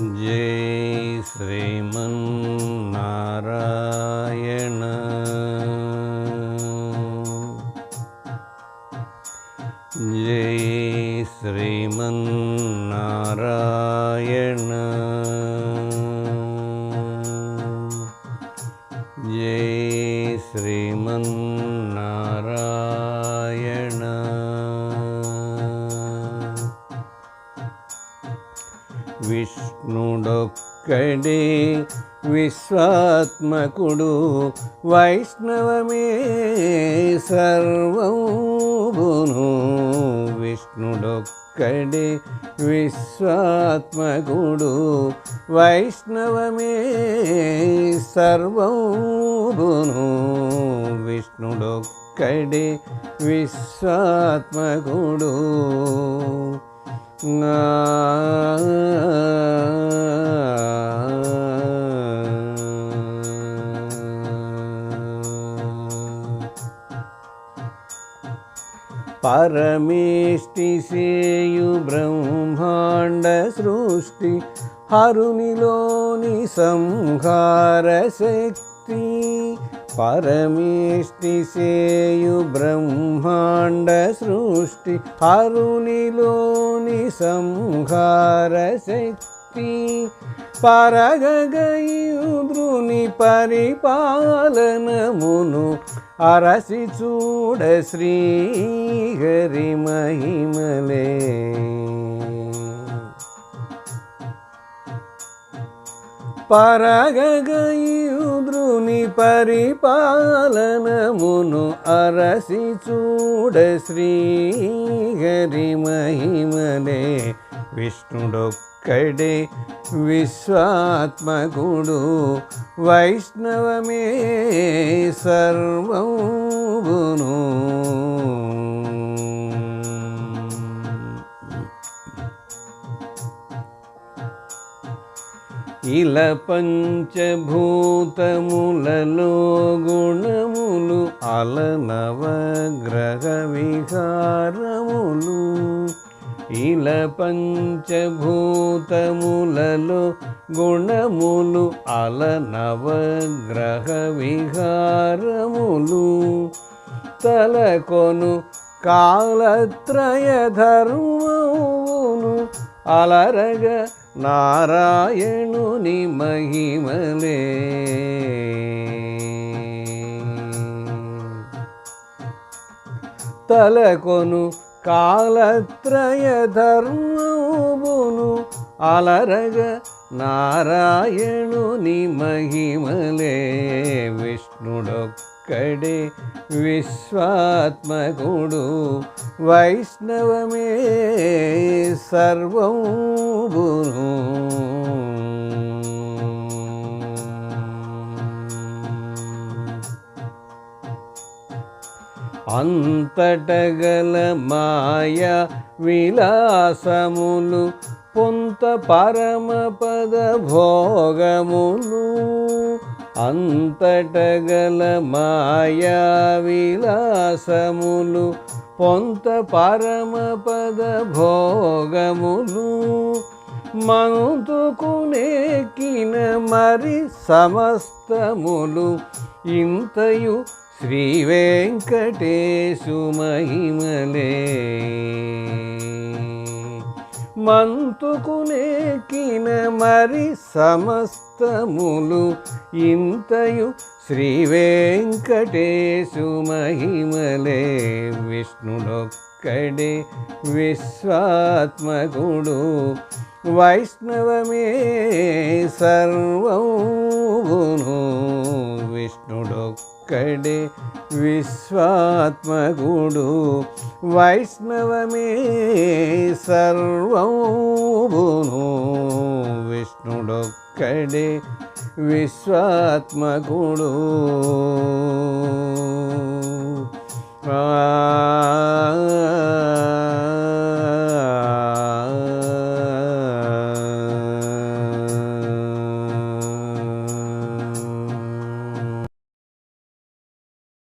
जय श्रीमन्नारायण। जय श्रीमन्नारायण విష్ణుడొక్కడే విశ్వాత్మకుడు వైష్ణవమే సర్వమును విష్ణుడొక్కడే విశ్వాత్మకుడు వైష్ణవమే సర్వమును విష్ణుడొక్కడే విశ్వాత్మకుడు. పరమేష్టి సేయు బ్రహ్మాండ సృష్టి హరునిలోని సంహార శక్తి. పరమేష్టి సేయు బ్రహ్మాండ సృష్టి హరునిలోని సంహార శక్తి. పరగయుద్రుని పరిపాలనమును అరసి చూడ శ్రీహరి మహిమలే. పరగయుద్రుని పరిపాలనమును అరసి చూడ శ్రీహరి మహిమలే విష్ణుడొక్కడే విశ్వాత్మకుడు వైష్ణవమే సర్వమును ఇల పంచభూతములలో గుణములు అలనవగ్రహ విహారములు ఇల పంచభూతములలో గుణములు అలనవగ్రహ విహారములు తలకొను కాలత్రయ ధర్మము అలరగ నారాయణుని మహిమలే. తలకొను కాలత్రయ ధర్మమును అలరగ నారాయణుని మహిమలే. విష్ణుడొక్క ఒక్కడే విశ్వాత్మకుడు. వైష్ణవమే సర్వమును అంతటగల మాయ విలాసములు పొంత పరమపద భోగములు. అంతటగల మాయా విలాసములు పొంత పరమపద భోగములు మనుతుకునేకిన మరి సమస్తములు ఇంతయు శ్రీ వెంకటేశు మహిమలే. మంతుకునేకిన మరి సమస్తములు ఇంతయు శ్రీ వెంకటేశు మహిమలే. విష్ణుడొక్కడే విశ్వాత్మకుడు. వైష్ణవమే సర్వమును ఒక్కడే విశ్వాత్మగుడు వైష్ణవమే సర్వమును విష్ణుడొక్కడే విశ్వాత్మకుడు ఆ